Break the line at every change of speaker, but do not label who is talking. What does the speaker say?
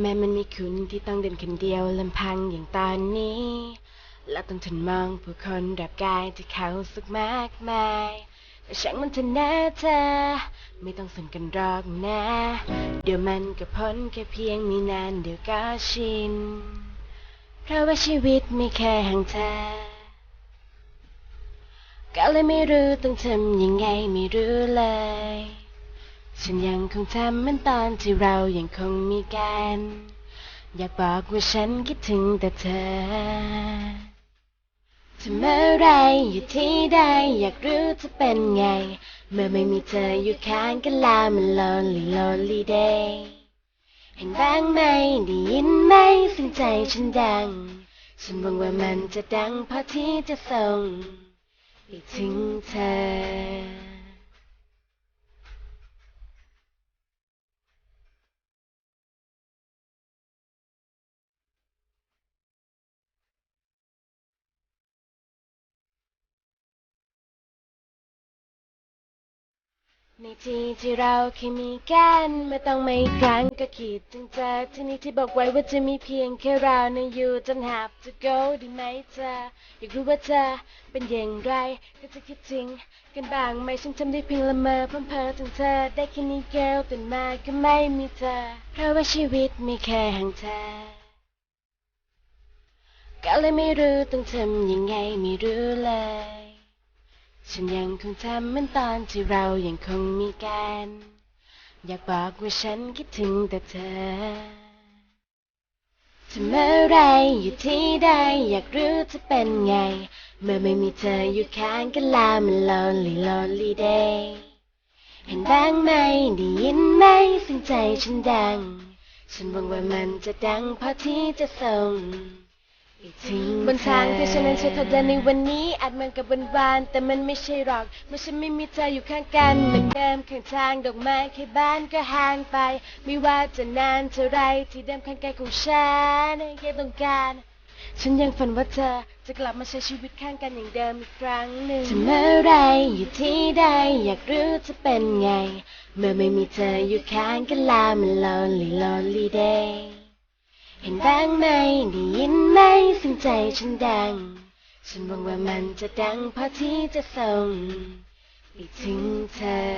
แม้มันมีคุณที่ต้องเดินคนเดียวลำพังอย่างตอนนี้ และต้องทนมองผู้คนรับกายที่เขาสุขมากมายแต่ช่างมันเถอะนะเธอ ไม่ต้องสนกันหรอกนะ เดี๋ยวมันก็พ้นแค่เพียงมีนานเดี๋ยวก็ชิน เพราะว่าชีวิตไม่แค่ห่างเธอ ก็เลยไม่รู้ต้องทำยังไงไม่รู้เลย ฉันยังคงทำเหมือนตอนที่เรายังคงมีกัน อยากบอกว่าฉันคิดถึงแต่เธอทำอะไรอยู่ที่ใดอยากรู้จะเป็นไง เมื่อไม่มีเธออยู่ข้างกันแล้วมัน lonely lonely day เห็นบ้างไหมได้ยินไหมเสียงใจฉันดัง ฉันหวังว่ามันจะดังพอที่จะส่งไปถึงเธอ ในที่ที่เราเคยมีกันไม่ต้องไม่ครั้งก็คิดถึงเธอที่นี่ที่บอกไว้ว่าจะมีเพียงแค่เราในอยู่จน have to go ได้ไหมเธออยากรู้ว่าเธอเป็นอย่างไรก็จะคิดถึงกันบ้างไหมฉันทำได้เพียงละเมอเพร่ำเพ้อถึงเธอได้แค่นี้เกลตื่นมาก็ไม่มีเธอ เพราะว่าชีวิตมีแค่ห่างเธอก็เลยไม่รู้ต้องทำยังไงไม่รู้เลย ฉันยังคงทำเหมือนตอนที่เรายังคงมีกัน อยากบอกว่าฉันคิดถึงแต่เธอทำอะไรอยู่ที่ใดอยากรู้จะเป็นไง เมื่อไม่มีเธออยู่ข้างกันแล้วมัน lonely lonely day เห็นบ้างไหมได้ยินไหมเสียงใจฉันดัง ฉันหวังว่ามันจะดังพอที่จะส่ง นทางที่ฉันนั้นใช้เธอเดินในวันนี้อาจมือนกับวันวานแต่มันไม่ใช่หรอกเมื่อฉันไม่มีเธออยู่ข้างกันเหมือนเดิมข้างทางดอกไม้แค่บ้านก็ห่างไป ไม่ว่าจะนานเท่าไรที่เดิมข้างกายของฉันแค่ต้องการ ฉันยังฝันว่าเธอจะกลับมาใช้ชีวิตข้างกันอย่างเดิมอีกครั้งหนึ่งทำอะไรอยู่ที่ใดอยากรู้จะเป็นไง เมื่อไม่มีเธออยู่ข้างกันแล้วมัน lonely lonely day เห็นบ้างไหมได้ยินไหมเสียงใจฉันดัง ฉันหวังว่ามันจะดังพอที่จะส่งไปถึงเธอ